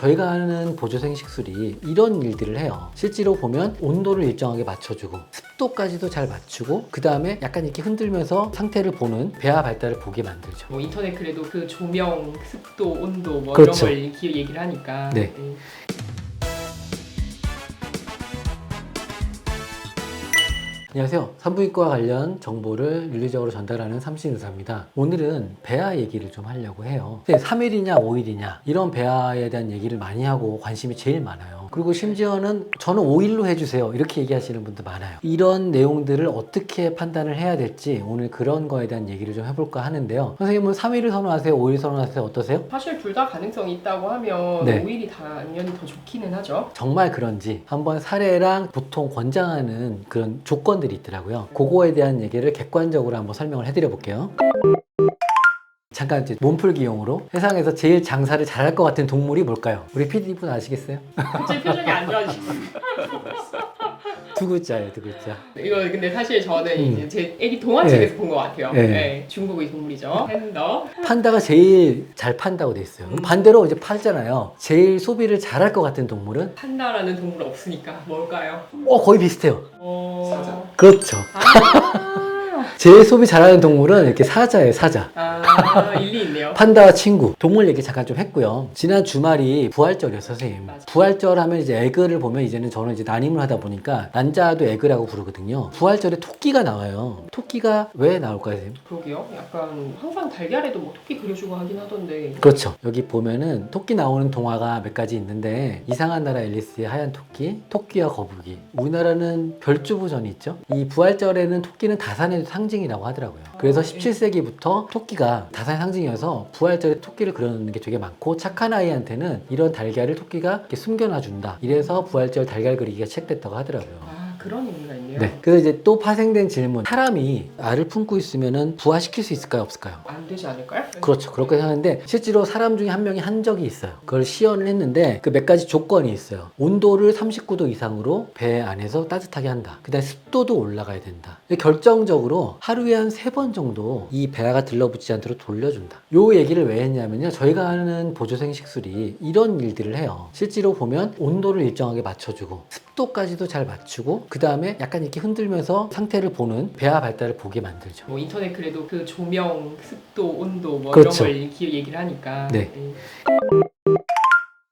저희가 하는 보조생 식술이 이런 일들을 해요. 실제로 보면 온도를 일정하게 맞춰주고 습도까지도 잘 맞추고 그 다음에 약간 이렇게 흔들면서 상태를 보는 배아 발달을 보게 만들죠. 뭐 인터넷 그래도 그 조명, 습도, 온도 뭐 그렇죠. 이런 걸 얘기를 하니까 네. 안녕하세요. 산부인과 관련 정보를 윤리적으로 전달하는 삼신 의사입니다. 오늘은 배아 얘기를 좀 하려고 해요. 3일이냐 5일이냐 이런 배아에 대한 얘기를 많이 하고 관심이 제일 많아요. 그리고 심지어는 저는 5일로 해주세요. 이렇게 얘기하시는 분도 많아요. 이런 내용들을 어떻게 판단을 해야 될지 오늘 그런 거에 대한 얘기를 좀 해볼까 하는데요. 선생님은 3일을 선호하세요? 5일 선호하세요? 어떠세요? 사실 둘 다 가능성이 있다고 하면 네. 오일이 당연히 더 좋기는 하죠. 정말 그런지 한번 사례랑 보통 권장하는 그런 조건들이 있더라고요. 그거에 대한 얘기를 객관적으로 한번 설명을 해드려 볼게요. 잠깐 이제 몸풀기용으로 세상에서 제일 장사를 잘할 것 같은 동물이 뭘까요? 우리 PD분 아시겠어요? 갑자기 표정이 안 좋아지시고 두 글자예요, 두 글자. 이거 근데 사실 저는 음. 이제 제 애기 동화책에서 본 것 같아요. 네. 네. 중국의 동물이죠. 팬더. 판다가 제일 잘 판다고 돼 있어요. 그럼 반대로 이제 팔잖아요. 제일 소비를 잘할 것 같은 동물은 판다라는 동물 없으니까 뭘까요? 어 거의 비슷해요. 어... 사자. 그렇죠. 아, 제일 소비 잘하는 동물은 이렇게 사자예요, 사자. 아 일리 있네요. 판다와 친구 동물 얘기 잠깐 좀 했고요. 지난 주말이 부활절이었어요, 선생님. 맞아. 부활절 하면 이제 에그를 보면 이제는 저는 이제 난임을 하다 보니까 난자도 에그라고 부르거든요. 부활절에 토끼가 나와요. 토끼가 왜 나올까요, 선생님? 그러게요. 약간 항상 달걀에도 뭐 토끼 그려주고 하긴 하던데 그렇죠. 여기 보면은 토끼 나오는 동화가 몇 가지 있는데 이상한 나라 앨리스의 하얀 토끼, 토끼와 거북이. 우리나라는 별주부전이 있죠. 이 부활절에는 토끼는 다산의 상 징이라고 하더라고요. 그래서 아, 17세기부터 토끼가 다산의 상징이어서 부활절에 토끼를 그려놓는 게 되게 많고 착한 아이한테는 이런 달걀을 토끼가 이렇게 숨겨놔준다. 이래서 부활절 달걀 그리기가 시작됐다고 하더라고요. 아 그런 의미가 있네요. 네. 그래서 이제 또 파생된 질문. 사람이 알을 품고 있으면은 부화시킬 수 있을까요? 없을까요? 안 되지 않을까요? 그렇죠. 그렇게 하는데 실제로 사람 중에 한 명이 한 적이 있어요. 그걸 시연을 했는데 그 몇 가지 조건이 있어요. 온도를 39도 이상으로 배 안에서 따뜻하게 한다. 그다음에 습도도 올라가야 된다. 근데 결정적으로 하루에 한 세 번 정도 이 배아가 들러붙지 않도록 돌려준다. 요 얘기를 왜 했냐면요. 저희가 하는 보조생 식술이 이런 일들을 해요. 실제로 보면 온도를 일정하게 맞춰주고 습도까지도 잘 맞추고 그 다음에 약간 이렇게 흔들면서 상태를 보는 배아 발달을 보게 만들죠. 뭐 인터넷 그래도 그 조명, 습도, 온도 뭐 그렇죠. 이런 걸 얘기를 하니까 네.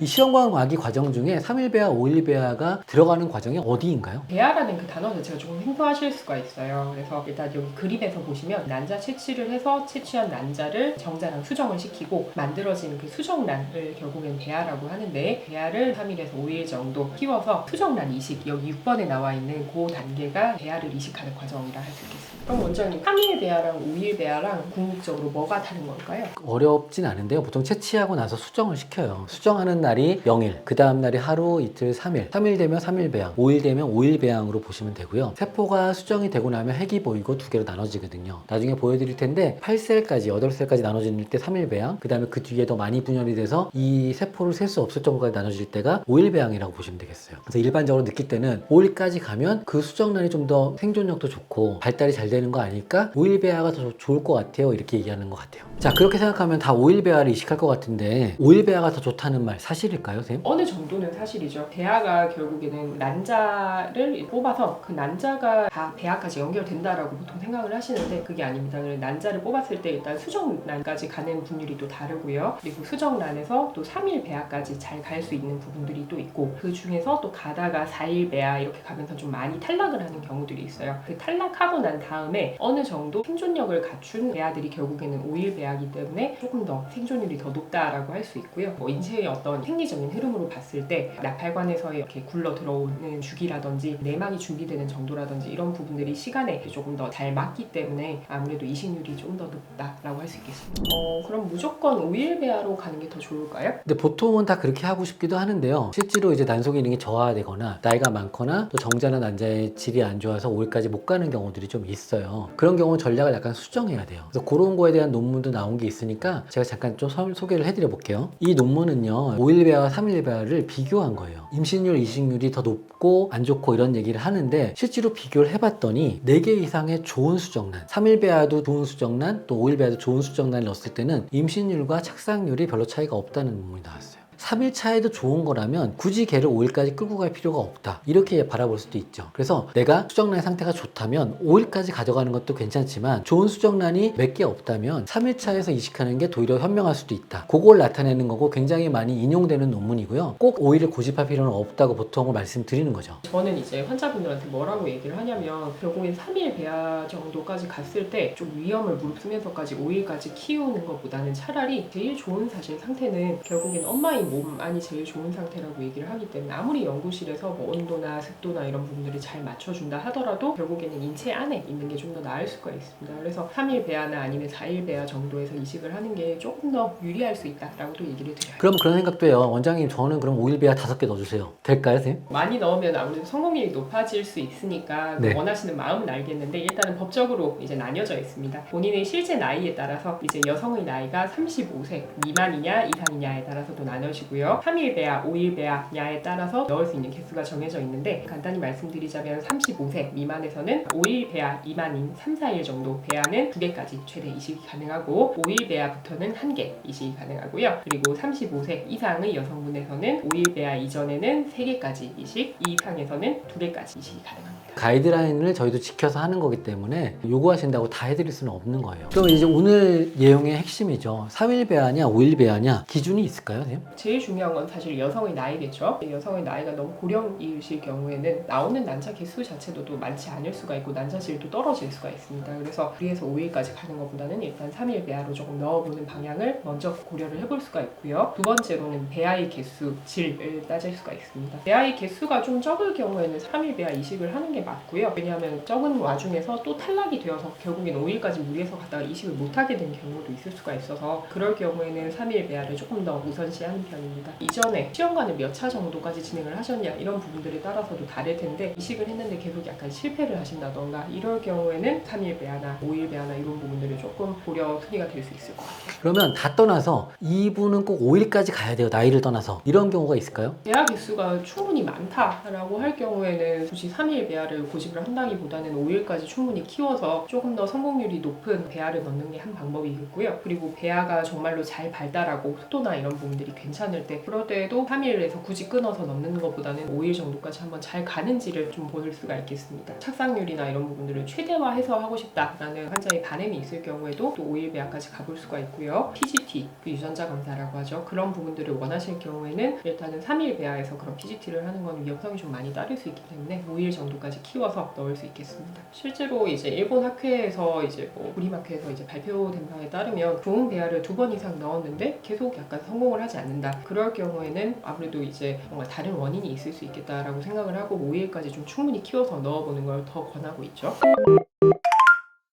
이 와기 과정 중에 3일 배아, 5일 배아가 들어가는 과정이 어디인가요? 배아라는 그 단어 자체가 조금 생소하실 수가 있어요. 그래서 일단 여기 그림에서 보시면 난자 채취를 해서 채취한 난자를 정자랑 수정을 시키고 만들어진 그 수정란을 결국엔 배아라고 하는데 배아를 3일에서 5일 정도 키워서 수정란 이식 여기 6번에 나와 있는 그 단계가 배아를 이식하는 과정이라 할 수 있겠습니다. 그럼 원장님 3일 배아랑 5일 배아랑 궁극적으로 뭐가 다른 걸까요? 어렵진 않은데요. 보통 채취하고 나서 수정을 시켜요. 수정하는 날이 0일, 그 다음 날이 하루, 이틀, 3일. 3일 되면 3일 배양, 5일 되면 5일 배양으로 보시면 되고요. 세포가 수정이 되고 나면 핵이 보이고 두 개로 나눠지거든요. 나중에 보여드릴 텐데 8셀까지, 8셀까지 나눠지는 때 3일 배양, 그 다음에 그 뒤에 더 많이 분열이 돼서 이 세포를 셀 수 없을 정도까지 나눠질 때가 5일 배양이라고 보시면 되겠어요. 그래서 일반적으로 느낄 때는 5일까지 가면 그 수정란이 좀 더 생존력도 좋고 발달이 잘 되는 거 아닐까? 5일 배아가 더 좋을 것 같아요. 이렇게 얘기하는 것 같아요. 자, 그렇게 생각하면 다 5일 배아를 이식할 것 같은데 5일 배아가 더 좋다는 말 사실일까요, 쌤? 어느 정도는 사실이죠. 배아가 결국에는 난자를 뽑아서 그 난자가 다 배아까지 연결된다라고 보통 생각을 하시는데 그게 아닙니다. 난자를 뽑았을 때 일단 수정란까지 가는 분율이 또 다르고요. 그리고 수정란에서 또 3일 배아까지 잘 갈 수 있는 부분들이 또 있고 그 중에서 또 가다가 4일 배아 이렇게 가면서 좀 많이 탈락을 하는 경우들이 있어요. 그 탈락하고 난 다음에 어느 정도 생존력을 갖춘 배아들이 결국에는 5일 배아 기 때문에 조금 더 생존율이 더 높다라고 할 수 있고요. 뭐 인체의 어떤 생리적인 흐름으로 봤을 때 나팔관에서 이렇게 굴러 들어오는 주기라든지 내막이 준비되는 정도라든지 이런 부분들이 시간에 조금 더 잘 맞기 때문에 아무래도 이식률이 좀 더 높다라고 할 수 있겠습니다. 어, 그럼 무조건 5일 배아로 가는 게 더 좋을까요? 근데 보통은 다 그렇게 하고 싶기도 하는데요. 실제로 이제 난소 기능이 저하되거나 나이가 많거나 또 정자나 난자의 질이 안 좋아서 5일까지 못 가는 경우들이 좀 있어요. 그런 경우는 전략을 약간 수정해야 돼요. 그래서 그런 거에 대한 논문도 나온 게 있으니까 제가 잠깐 좀 서- 소개를 해드려 볼게요. 이 논문은요, 5일 배아와 3일 배아를 비교한 거예요. 임신율, 이식률이 더 높고 안 좋고 이런 얘기를 하는데 실제로 비교를 해봤더니 4개 이상의 좋은 수정란, 3일 배아도 좋은 수정란, 또 5일 배아도 좋은 수정란을 넣었을 때는 임신율과 착상률이 별로 차이가 없다는 논문이 나왔어요. 3일 차에도 좋은 거라면 굳이 걔를 5일까지 끌고 갈 필요가 없다. 이렇게 바라볼 수도 있죠. 그래서 내가 수정란 상태가 좋다면 5일까지 가져가는 것도 괜찮지만 좋은 수정란이 몇 개 없다면 3일 차에서 이식하는 게 도리어 현명할 수도 있다. 그걸 나타내는 거고 굉장히 많이 인용되는 논문이고요. 꼭 5일을 고집할 필요는 없다고 보통 말씀드리는 거죠. 저는 이제 환자분들한테 뭐라고 얘기를 하냐면 결국엔 3일 배아 정도까지 갔을 때 좀 위험을 무릅쓰면서까지 5일까지 키우는 것보다는 차라리 제일 좋은 사실 상태는 결국엔 엄마의 몸안이 제일 좋은 상태라고 얘기를 하기 때문에 아무리 연구실에서 뭐 온도나 습도나 이런 부분들이 잘 맞춰준다 하더라도 결국에는 인체 안에 있는 게 좀 더 나을 수가 있습니다. 그래서 3일 배아나 아니면 4일 배아 정도에서 이식을 하는 게 조금 더 유리할 수 있다라고도 얘기를 드려요. 그럼 그런 생각도 해요. 원장님 저는 그럼 5일 배아 5개 넣어주세요. 될까요, 선생님? 많이 넣으면 아무래도 성공률이 높아질 수 있으니까 그 네. 원하시는 마음은 알겠는데 일단은 법적으로 이제 나뉘어져 있습니다. 본인의 실제 나이에 따라서 이제 여성의 나이가 35세 미만이냐 이상이냐에 따라서도 나 눠지고요. 3일 배아, 5일 배아냐에 따라서 넣을 수 있는 개수가 정해져 있는데 간단히 말씀드리자면 35세 미만에서는 5일 배아 미만인 3, 4일 정도 배아는 2개까지 최대 이식이 가능하고 5일 배아부터는 1개 이식이 가능하고요. 그리고 35세 이상의 여성분에서는 5일 배아 이전에는 3개까지 이식, 이 이상에서는 2개까지 이식이 가능합니다. 가이드라인을 저희도 지켜서 하는 거기 때문에 요구하신다고 다 해드릴 수는 없는 거예요. 그럼 이제 오늘 내용의 핵심이죠. 3일 배아냐, 5일 배아냐 기준이 있을까요, 선생님? 제일 중요한 건 사실 여성의 나이겠죠. 여성의 나이가 너무 고령이실 경우에는 나오는 난자 개수 자체도 또 많지 않을 수가 있고 난자질도 떨어질 수가 있습니다. 그래서 그래서 5일까지 가는 것보다는 일단 3일 배아로 조금 넣어보는 방향을 먼저 고려를 해볼 수가 있고요. 두 번째로는 배아의 개수, 질을 따질 수가 있습니다. 배아의 개수가 좀 적을 경우에는 3일 배아 이식을 하는 게 맞고요. 왜냐하면 적은 와중에서 또 탈락이 되어서 결국엔 5일까지 무리해서 갔다가 이식을 못하게 된 경우도 있을 수가 있어서 그럴 경우에는 3일 배아를 조금 더 우선시하는 편 입니다. 이전에 시험관을 몇 차 정도까지 진행을 하셨냐 이런 부분들에 따라서도 다를 텐데 이식을 했는데 계속 약간 실패를 하신다던가 이럴 경우에는 3일 배아나 5일 배아나 이런 부분들을 조금 고려 순위가 될 수 있을 것 같아요. 그러면 다 떠나서 이분은 꼭 5일까지 가야 돼요. 나이를 떠나서 이런 경우가 있을까요? 배아 개수가 충분히 많다라고 할 경우에는 굳이 3일 배아를 고집을 한다기보다는 5일까지 충분히 키워서 조금 더 성공률이 높은 배아를 넣는 게 한 방법이겠고요. 그리고 배아가 정말로 잘 발달하고 속도나 이런 부분들이 괜찮 을 때 그럴 때에도 3일에서 굳이 끊어서 넣는 것보다는 5일 정도까지 한번 잘 가는지를 좀볼 수가 있겠습니다. 착상률이나 이런 부분들을 최대화해서 하고 싶다라는 환자의 바람이 있을 경우에도 또 5일 배아까지 가볼 수가 있고요. PGT, 그 유전자 검사라고 하죠. 그런 부분들을 원하실 경우에는 일단은 3일 배아에서 그런 PGT를 하는 건 위험성이 좀 많이 따를 수 있기 때문에 5일 정도까지 키워서 넣을 수 있겠습니다. 실제로 이제 일본 학회에서 이제 뭐 우리마크에서 이제 발표된 바에 따르면 좋은 배아를 두 번 이상 넣었는데 계속 약간 성공을 하지 않는다. 그럴 경우에는 아무래도 이제 뭔가 다른 원인이 있을 수 있겠다라고 생각을 하고 5일까지 좀 충분히 키워서 넣어보는 걸 더 권하고 있죠.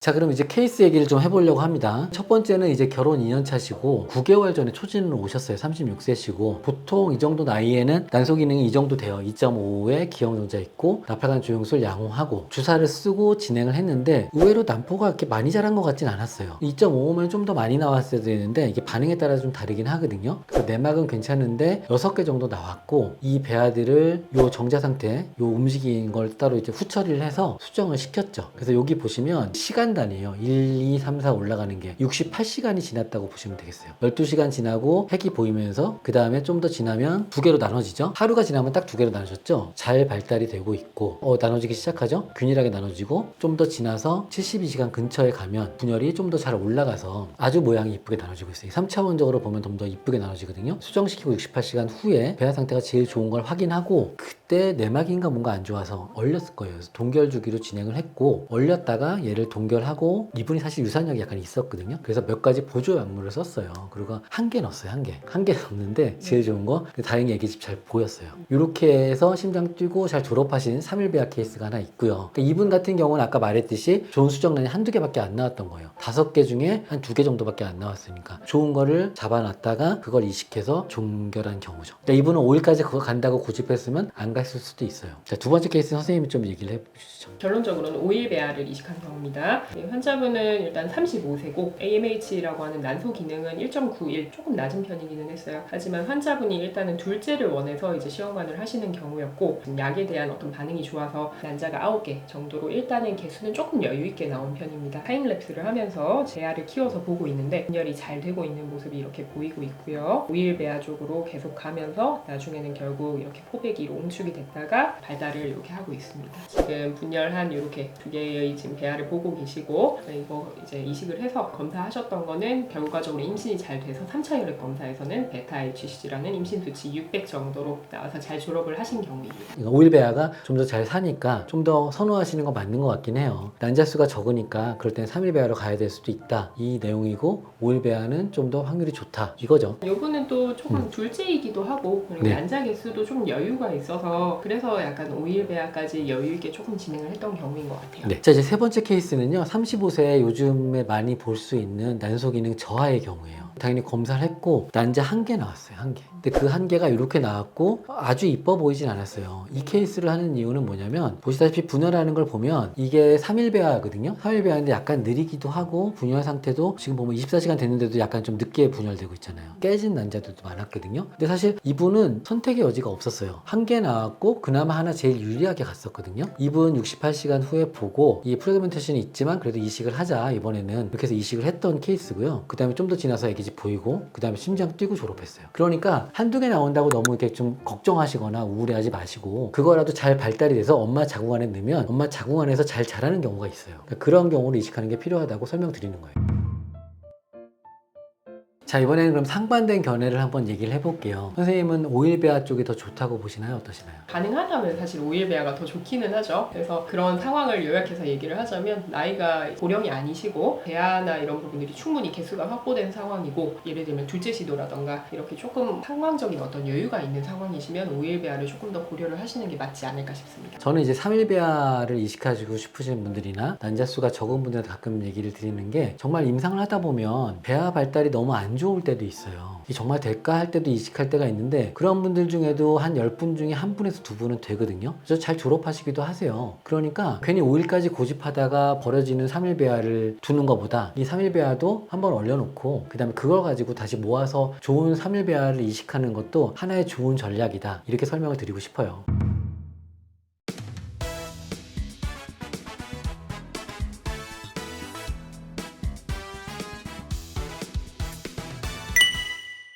자, 그럼 이제 케이스 얘기를 좀 해보려고 합니다. 첫 번째는 이제 결혼 2년 차시고 9개월 전에 초진으로 오셨어요. 36세시고 보통 이 정도 나이에는 난소 기능이 이 정도 돼요. 2.5의 기형존자 있고 나팔관 조영술 양호하고 주사를 쓰고 진행을 했는데 의외로 난포가 그렇게 많이 자란 것 같진 않았어요. 2.5면 좀 더 많이 나왔어야 되는데 이게 반응에 따라 좀 다르긴 하거든요. 그래서 내막은 괜찮은데 6개 정도 나왔고 이 배아들을 요 정자 상태, 요 움직이는 걸 따로 이제 후처리를 해서 수정을 시켰죠. 그래서 여기 보시면 시간 단위예요. 1, 2, 3, 4 올라가는 게 68시간이 지났다고 보시면 되겠어요. 12시간 지나고 핵이 보이면서 그 다음에 좀 더 지나면 두 개로 나눠지죠. 하루가 지나면 딱 두 개로 나눠졌죠. 잘 발달이 되고 있고 어, 나눠지기 시작하죠. 균일하게 나눠지고 좀 더 지나서 72시간 근처에 가면 분열이 좀 더 잘 올라가서 아주 모양이 이쁘게 나눠지고 있어요. 3차원적으로 보면 좀 더 이쁘게 나눠지거든요. 수정시키고 68시간 후에 배아 상태가 제일 좋은 걸 확인하고 그때 내막인가 뭔가 안 좋아서 얼렸을 거예요. 그래서 동결 주기로 진행을 했고 얼렸다가 얘를 동결하고 이분이 사실 유산력이 약간 있었거든요. 그래서 몇 가지 보조 약물을 썼어요. 그리고 한 개 넣었어요. 한 개. 한 개 넣었는데 제일 좋은 거 다행히 애기 집 잘 보였어요. 이렇게 해서 심장 뛰고 잘 졸업하신 3일 배아 케이스가 하나 있고요. 그러니까 이분 같은 경우는 아까 말했듯이 좋은 수정란이 한두 개밖에 안 나왔던 거예요. 다섯 개 중에 한 두 개 정도밖에 안 나왔으니까 좋은 거를 잡아놨다가 그걸 이식해서 종결한 경우죠. 그러니까 이분은 5일까지 그거 간다고 고집했으면 안 갔을 수도 있어요. 자, 두 번째 케이스 선생님이 좀 얘기를 해주시죠. 결론적으로는 5일 배아를 이식한 경우입니다. 네, 환자분은 일단 35세고 AMH라고 하는 난소 기능은 1.91 조금 낮은 편이기는 했어요. 하지만 환자분이 일단은 둘째를 원해서 이제 시험관을 하시는 경우였고 약에 대한 어떤 반응이 좋아서 난자가 9개 정도로 일단은 개수는 조금 여유 있게 나온 편입니다. 타임랩스를 하면서 제아를 키워서 보고 있는데 분열이 잘 되고 있는 모습이 이렇게 보이고 있고요. 5일 배아 쪽으로 계속 가면서 나중에는 결국 이렇게 포백이 롱축 이 됐다가 발달을 이렇게 하고 있습니다. 지금 분열한 이렇게 두 개의 지금 배아를 보고 계시고 이거 이제 이식을 해서 검사하셨던 거는 결과적으로 임신이 잘 돼서 3차 혈액 검사에서는 베타 HCG라는 임신 수치 600 정도로 나와서 잘 졸업을 하신 경우입니다. 그러니까 오일 배아가 좀 더 잘 사니까 좀 더 선호하시는 거 맞는 것 같긴 해요. 난자 수가 적으니까 그럴 땐 3일 배아로 가야 될 수도 있다. 이 내용이고 오일배아는 좀 더 확률이 좋다. 이거죠. 요분은 또 조금 둘째이기도 하고 네. 난자 개수도 좀 여유가 있어서 그래서 약간 5일 배아까지 여유 있게 조금 진행을 했던 경우인 것 같아요. 네. 자, 이제 세 번째 케이스는요. 35세 요즘에 많이 볼 수 있는 난소 기능 저하의 경우예요. 당연히 검사를 했고 난자 한개 나왔어요. 한 개. 근데 그 한 개가 이렇게 나왔고 아주 이뻐 보이진 않았어요. 이 케이스를 하는 이유는 뭐냐면 보시다시피 분열하는 걸 보면 이게 3일 배아거든요. 3일 배아인데 약간 느리기도 하고 분열 상태도 지금 보면 24시간 됐는데도 약간 좀 늦게 분열되고 있잖아요. 깨진 난자들도 많았거든요. 근데 사실 이분은 선택의 여지가 없었어요. 한 개 나왔고 그나마 하나 제일 유리하게 갔었거든요. 이분 68시간 후에 보고 이 프레그멘테이션이 있지만 그래도 이식을 하자 이번에는 이렇게 해서 이식을 했던 케이스고요. 그 다음에 좀 더 지나서 애기 집 보이고 그 다음에 심장 뛰고 졸업했어요. 그러니까 한두 개 나온다고 너무 이렇게 좀 걱정하시거나 우울해하지 마시고 그거라도 잘 발달이 돼서 엄마 자궁 안에 넣으면 엄마 자궁 안에서 잘 자라는 경우가 있어요. 그러니까 그런 경우를 이식하는 게 필요하다고 설명드리는 거예요. 자 이번에는 그럼 상반된 견해를 한번 얘기를 해볼게요. 선생님은 오일 배아 쪽이 더 좋다고 보시나요? 어떠시나요? 가능하다면 사실 5일 배아가 더 좋기는 하죠. 그래서 그런 상황을 요약해서 얘기를 하자면 나이가 고령이 아니시고 배아나 이런 부분들이 충분히 개수가 확보된 상황이고 예를 들면 둘째 시도라던가 이렇게 조금 상황적인 어떤 여유가 있는 상황이시면 5일 배아를 조금 더 고려를 하시는 게 맞지 않을까 싶습니다. 저는 이제 3일 배아를 이식하시고 싶으신 분들이나 난자수가 적은 분들한테 가끔 얘기를 드리는 게 정말 임상을 하다 보면 배아 발달이 너무 안 좋을 때도 있어요. 이 정말 될까 할 때도 이식할 때가 있는데 그런 분들 중에도 한 10분 중에 한 분에서 두 분은 되거든요. 그래서 잘 졸업하시기도 하세요. 그러니까 괜히 5일까지 고집하다가 버려지는 3일 배아를 두는 것보다 이 3일 배아도 한번 얼려놓고 그 다음에 그걸 가지고 다시 모아서 좋은 3일 배아를 이식하는 것도 하나의 좋은 전략이다. 이렇게 설명을 드리고 싶어요.